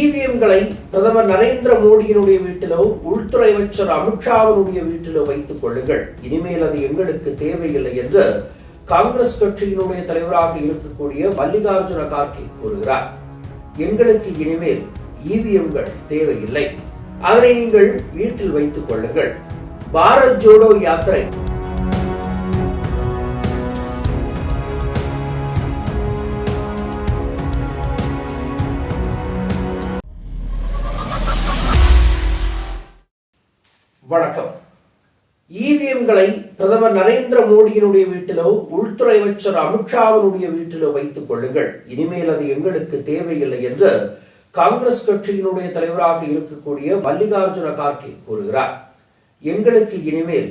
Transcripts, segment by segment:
இவிஎம்களை பிரதமர் நரேந்திர மோடியினுடைய வீட்டிலோ உள்துறை அமைச்சர் அமித்ஷாவினுடைய வீட்டிலோ வைத்துக் கொள்ளுங்கள். இனிமேல் அது எங்களுக்கு தேவையில்லை என்று காங்கிரஸ் கட்சியினுடைய தலைவராக இருக்கக்கூடிய மல்லிகார்ஜுன கார்கே கூறுகிறார். எங்களுக்கு இனிமேல் இவிஎம்கள் தேவையில்லை. அதனை நீங்கள் வீட்டில் வைத்துக் கொள்ளுங்கள். பாரத் ஜோடோ யாத்திரை வணக்கம். இவிஎம்களை பிரதமர் நரேந்திர மோடியினுடைய வீட்டிலோ உள்துறை அமைச்சர் அமித்ஷாவினுடைய வீட்டிலோ வைத்துக் கொள்ளுங்கள். இனிமேல் அது எங்களுக்கு தேவையில்லை என்று காங்கிரஸ் கட்சியினுடைய தலைவராக இருக்கக்கூடிய மல்லிகார்ஜுன கார்கே கூறுகிறார். எங்களுக்கு இனிமேல்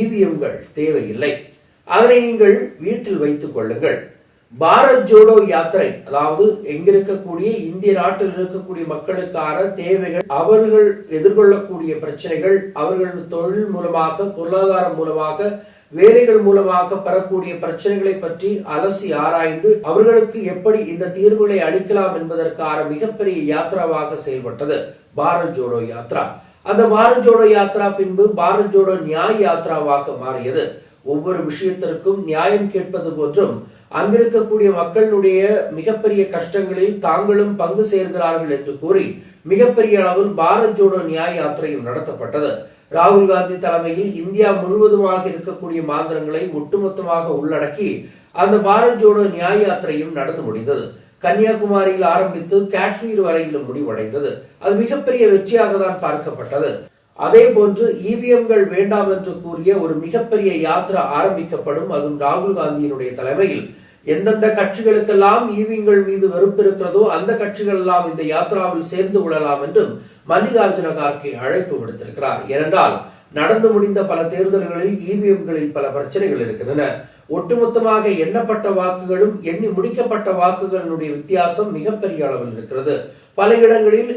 இவிஎம்கள் தேவையில்லை. அதனை நீங்கள் வீட்டில் வைத்துக் கொள்ளுங்கள். பாரத் ஜோடோ யாத்திரை அதாவது எங்கிருக்கக்கூடிய இந்திய நாட்டில் இருக்கக்கூடிய மக்களுக்கான தேவைகள் அவர்கள் எதிர்கொள்ளக்கூடிய பிரச்சனைகள் அவர்கள் தொழில் மூலமாக பொருளாதாரம் மூலமாக வேலைகள் மூலமாக பெறக்கூடிய பிரச்சனைகளை பற்றி அலசி ஆராய்ந்து அவர்களுக்கு எப்படி இந்த தீர்வுகளை அளிக்கலாம் என்பதற்கான மிகப்பெரிய யாத்திராவாக செயல்பட்டது பாரத் ஜோடோ யாத்ரா அந்த பாரத் ஜோடோ யாத்ரா பின்பு பாரத் ஜோடோ நியாய் யாத்ராவாக மாறியது. ஒவ்வொரு விஷயத்திற்கும் நியாயம் கேட்பது போன்றும் அங்கிருக்கக்கூடிய மக்களுடைய மிகப்பெரிய கஷ்டங்களில் தாங்களும் பங்கு சேர்கிறார்கள் என்று கூறி மிகப்பெரிய அளவில் பாரத் ஜோடோ நியாய யாத்திரையும் நடத்தப்பட்டது. ராகுல் காந்தி தலைமையில் இந்தியா முழுவதுமாக இருக்கக்கூடிய மாந்திரங்களை ஒட்டுமொத்தமாக உள்ளடக்கி அந்த பாரத் ஜோடோ நியாய யாத்திரையும் நடந்து முடிந்தது. கன்னியாகுமரியில் ஆரம்பித்து காஷ்மீர் வரையிலும் முடிவடைந்தது. அது மிகப்பெரிய வெற்றியாக தான் பார்க்கப்பட்டது. அதே போன்று இவிஎம்கள் வேண்டாம் என்று கூறிய ஒரு மிகப்பெரிய யாத்திரை ஆரம்பிக்கப்படும் அதுவும் ராகுல் காந்தியினுடைய தலைமையில். எந்தெந்த கட்சிகளுக்கெல்லாம் ஈவிங்கள் மீது வெறுப்பு இருக்கிறதோ அந்த கட்சிகள் எல்லாம் இந்த யாத்திராவில் சேர்ந்து கொள்ளலாம் என்றும் மல்லிகார்ஜுன கார்கே அழைப்பு விடுத்திருக்கிறார். ஏனென்றால் நடந்து முடிந்த பல தேர்தல்களில் இவிஎம்களில் பல பிரச்சனைகள் இருக்கின்றன. ஒட்டுமொத்தமாக எண்ணப்பட்ட வாக்குகளும் எண்ணி முடிக்கப்பட்ட வாக்குகளினுடைய வித்தியாசம் மிகப்பெரிய அளவில் இருக்கிறது. பல இடங்களில்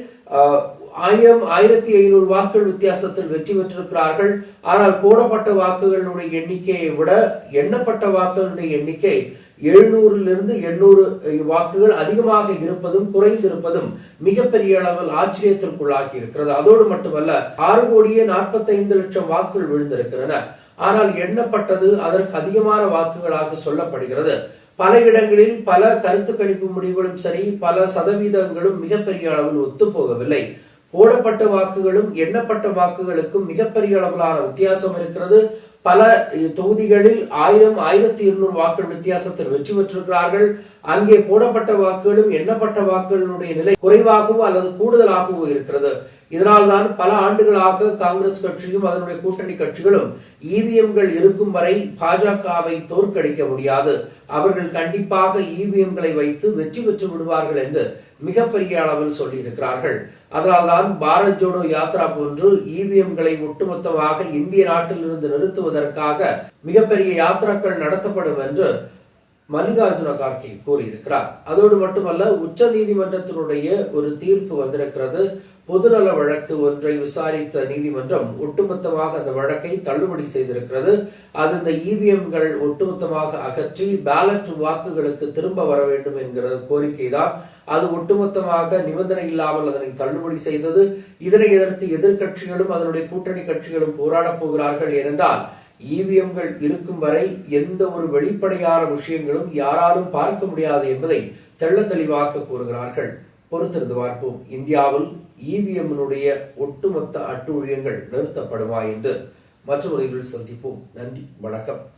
ஆயிரம் ஆயிரத்தி ஐநூறு வாக்குகள் வித்தியாசத்தில் வெற்றி பெற்றிருக்கிறார்கள். ஆனால் போடப்பட்ட வாக்குகளுடைய எண்ணிக்கையை விட எண்ணப்பட்ட வாக்குகளுடைய எண்ணிக்கை எழுநூறிலிருந்து எண்ணூறு வாக்குகள் அதிகமாக இருப்பதும் குறைந்திருப்பதும் மிகப்பெரிய அளவில் ஆச்சரியத்திற்குள்ளாகி இருக்கிறது. அதோடு மட்டுமல்ல ஆறு கோடியே நாற்பத்தி ஐந்து லட்சம் வாக்குகள் விழுந்திருக்கின்றன. ஆனால் எண்ணப்பட்டது அதற்கு அதிகமான வாக்குகளாக சொல்லப்படுகிறது. பல இடங்களில் பல கருத்து கணிப்பு முடிவுகளும் சரி பல சதவீதங்களும் மிகப்பெரிய அளவில் ஒத்துப்போகவில்லை. போடப்பட்ட வாக்குகளும் எண்ணப்பட்ட வாக்குகளுக்கும் மிகப்பெரிய அளவிலான வித்தியாசம் இருக்கிறது. பல தொகுதிகளில் ஆயிரம் ஆயிரத்தி இருநூறு வாக்குகள் வித்தியாசத்தில் வெற்றி பெற்றிருக்கிறார்கள். அங்கே போடப்பட்ட வாக்குகளும் எண்ணப்பட்ட வாக்குகளுடைய நிலை குறைவாகவோ அல்லது கூடுதலாகவோ இருக்கிறது. இதனால்தான் பல ஆண்டுகளாக காங்கிரஸ் கட்சியும் அதனுடைய கூட்டணி கட்சிகளும் இவிஎம்கள் இருக்கும் வரை பாஜகவை தோற்கடிக்க முடியாது. அவர்கள் கண்டிப்பாக இவிஎம்களை வைத்து வெற்றி பெற்று விடுவார்கள் என்று மிகப்பெரிய அளவில் சொல்லியிருக்கிறார்கள். அதனால்தான் பாரத் ஜோடோ யாத்ரா போன்று இவிஎம்களை ஒட்டுமொத்தமாக இந்திய நாட்டில் இருந்து நிறுத்துவதற்காக மிகப்பெரிய யாத்திராக்கள் நடத்தப்படும் என்று மல்லிகார்ஜுன கார்கே கூறியிருக்கிறார். அதோடு மட்டுமல்ல உச்ச நீதிமன்றத்தினுடைய ஒரு தீர்ப்பு வந்திருக்கிறது. பொதுநல வழக்கு ஒன்றை விசாரித்த நீதிமன்றம் ஒட்டுமொத்தமாக அந்த வழக்கை தள்ளுபடி செய்திருக்கிறது. அது இந்த இவிஎம்கள் ஒட்டுமொத்தமாக அகற்றி பேலட் வாக்குகளுக்கு திரும்ப வர வேண்டும் என்கிற கோரிக்கை தான் அது ஒட்டுமொத்தமாக நிபந்தனை இல்லாமல் அதனை தள்ளுபடி செய்தது. இதனை எதிர்த்து எதிர்கட்சிகளும் அதனுடைய கூட்டணி கட்சிகளும் போராடப் போகிறார்கள் ஏனென்றால் இவிஎம்கள் இருக்கும் வரை எந்த ஒரு வெளிப்படையான விஷயங்களும் யாராலும் பார்க்க முடியாது என்பதை தெள்ள தெளிவாக கூறுகிறார்கள். பொறுத்திருந்து பார்ப்போம். இந்தியாவில் இவிஎம்னுடைய ஒட்டுமொத்த அட்டு ஊழியங்கள் நிறுத்தப்படுமா என்று மற்றவர்கள் சந்திப்போம். நன்றி வணக்கம்.